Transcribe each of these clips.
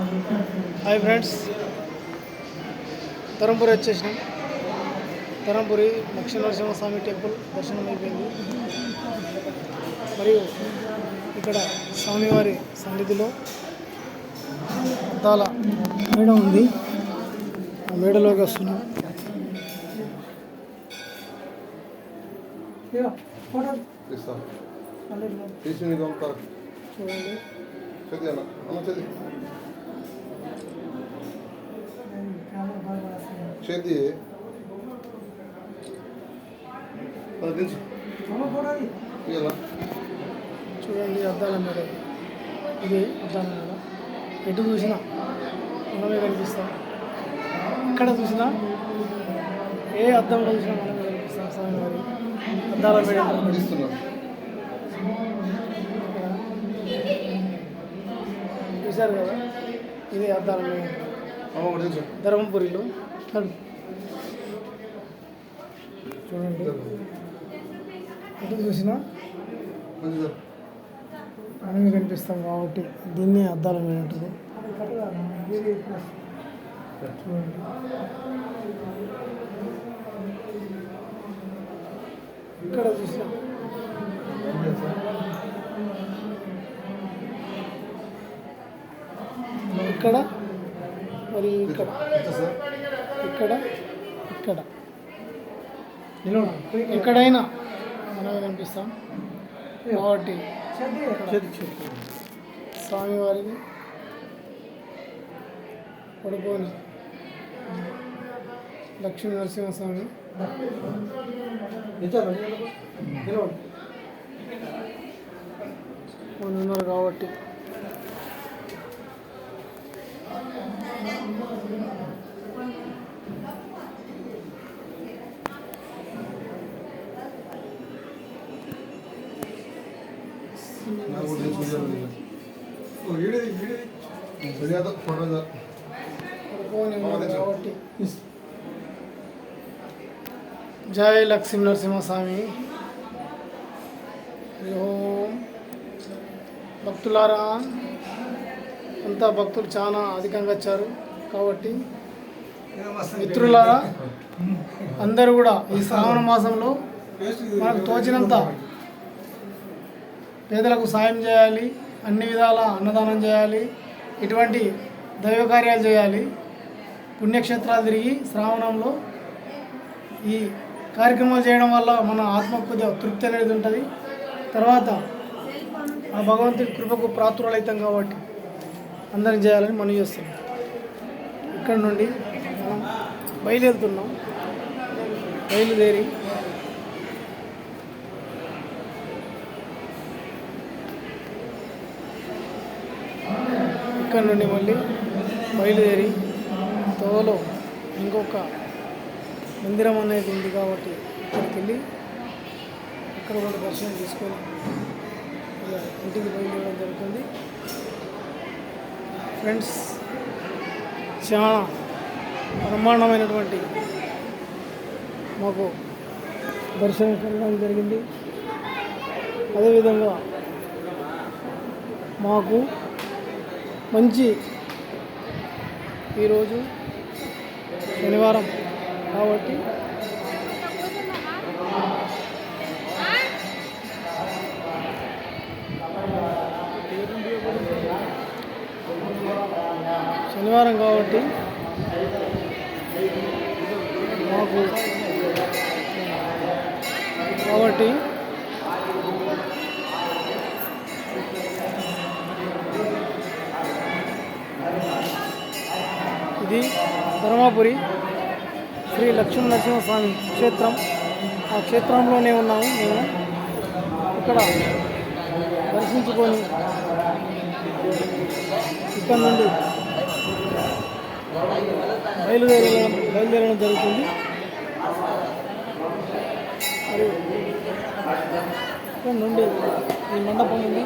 Hi friends. Dharampuri వచ్చేసినాం. Dharampuri Lakshmi Narasimhaswamy temple దర్శనం అయిపోయింది. మరియు ఇక్కడ స్వామివారి సన్నిధిలో అద్దాల మేడ ఉంది. ఆ మేడలోకి వస్తున్నాం. చూడండి చదివి అన్న అన్న చదివి చేతి చూడండి అద్దాల మేడ ఇది అద్దాల మేడ ఎటు చూసినా మనమే కనిపిస్తాం. ఎక్కడ చూసినా ఏ అద్దంలో చూసినా మనమే కనిపిస్తాం. స్వామివారి అద్దాల మేడ చూశారు కదా? ఇది అద్దాల మేడ ధర్మపురిలో. చూడండి. ఎటు చూసినా? మంచిదా కనిపిస్తాం కాబట్టి దీన్ని అద్దాలు మీద ఉంటుంది చూడండి ఇక్కడ చూసినా ఇక్కడ. మరి ఇక్కడ ఇక్కడ ఇక్కడ. ఎక్కడైనా మనమే కనిపిస్తాం. కాబట్టి స్వామివారికి పడుకొని లక్ష్మీ నరసింహస్వామి. ఉన్నారు కాబట్టి. జయ లక్ష్మీ నరసింహస్వామి. హరి ఓం భక్తులారా. అంతా భక్తులు చాలా అధికంగా వచ్చారు కాబట్టి మిత్రులారా అందరూ కూడా ఈ శ్రావణ మాసంలో మనకు తోచినంత పేదలకు సాయం చేయాలి అన్ని విధాల అన్నదానం చేయాలి ఇటువంటి దైవ కార్యాలు చేయాలి. పుణ్యక్షేత్రాలు తిరిగి శ్రావణంలో ఈ కార్యక్రమాలు చేయడం వల్ల మన ఆత్మ కొద్దిగా తృప్తి అనేది ఉంటుంది. తర్వాత ఆ భగవంతుడి కృపకు ప్రాతురలైతం కాబట్టి అందరం చేయాలని మనం చేస్తున్నాం. ఇక్కడ నుండి మనం బయలుదేరుతున్నాం. బయలుదేరి ఇక్కడ నుండి మళ్ళీ బయలుదేరి తోలో ఇంకొక మందిరం అనేది ఉంది కాబట్టి అక్కడికి వెళ్ళి అక్కడ కూడా దర్శనం తీసుకొని ఇలా ఇంటికి బయలుదేరడం జరుగుతుంది. ఫ్రెండ్స్ చాలా బ్రహ్మాండమైనటువంటి మాకు దర్శనం కలగడం జరిగింది. అదేవిధంగా మాకు మంచి ఈరోజు శనివారం కాబట్టి శనివారం కాబట్టి మాకు కాబట్టి ఇది ధర్మాపురి శ్రీ లక్ష్మీ నరసింహస్వామి క్షేత్రం. ఆ క్షేత్రంలోనే ఉన్నాము మేము. ఇక్కడ దర్శించుకొని ఇక్కడ నుండి బయలుదేరడం బయలుదేరడం జరుగుతుంది. మరియు ఇక్కడ నుండి ఈ మండపం ఉంది.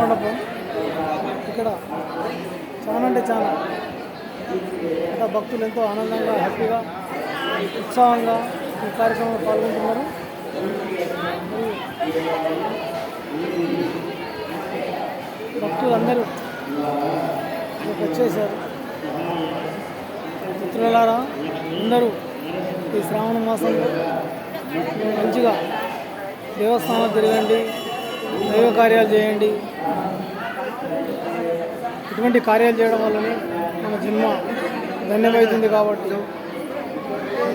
మండపం. అంటే చాలా. ఇంకా భక్తులు ఎంతో ఆనందంగా హ్యాపీగా ఉత్సాహంగా ఈ కార్యక్రమంలో పాల్గొంటున్నారు. భక్తులు అందరూ ఇక్కడికి వచ్చేసారు. మిత్రులారా అందరూ ఈ శ్రావణ మాసంలో మంచిగా దేవస్థానం తిరగండి దైవ కార్యాలు చేయండి. ఇటువంటి కార్యాలు చేయడం వల్లనే మన జన్మ ధన్యమవుతుంది కాబట్టి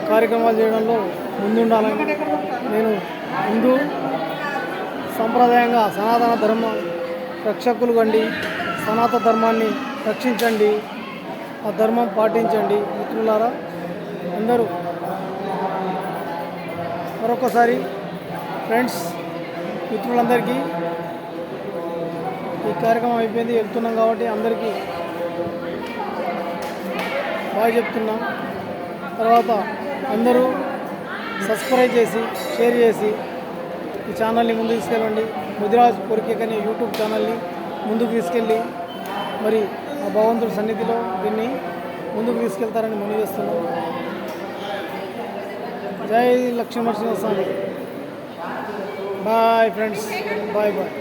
కార్యక్రమాలు చేయడంలో ముందుండాలని నేను హిందూ సంప్రదాయంగా సనాతన ధర్మ రక్షకులు కండి సనాతన ధర్మాన్ని రక్షించండి ఆ ధర్మం పాటించండి. మిత్రులారా అందరూ మరొకసారి ఫ్రెండ్స్ మిత్రులందరికీ ఈ కార్యక్రమం అయిపోయింది. చెప్తున్నాం కాబట్టి అందరికీ బాగా చెప్తున్నాం. తర్వాత అందరూ సబ్స్క్రైబ్ చేసి షేర్ చేసి ఈ ఛానల్ని ముందుకు తీసుకెళ్ళండి. ముదిరాజ్ కొరికేక్ అనే యూట్యూబ్ ఛానల్ని ముందుకు తీసుకెళ్ళి మరి ఆ భగవంతుడి సన్నిధిలో దీన్ని ముందుకు తీసుకెళ్తారని మనవి చేస్తున్నాం. జై Lakshmi Narasimhaswamy. Bye friends bye bye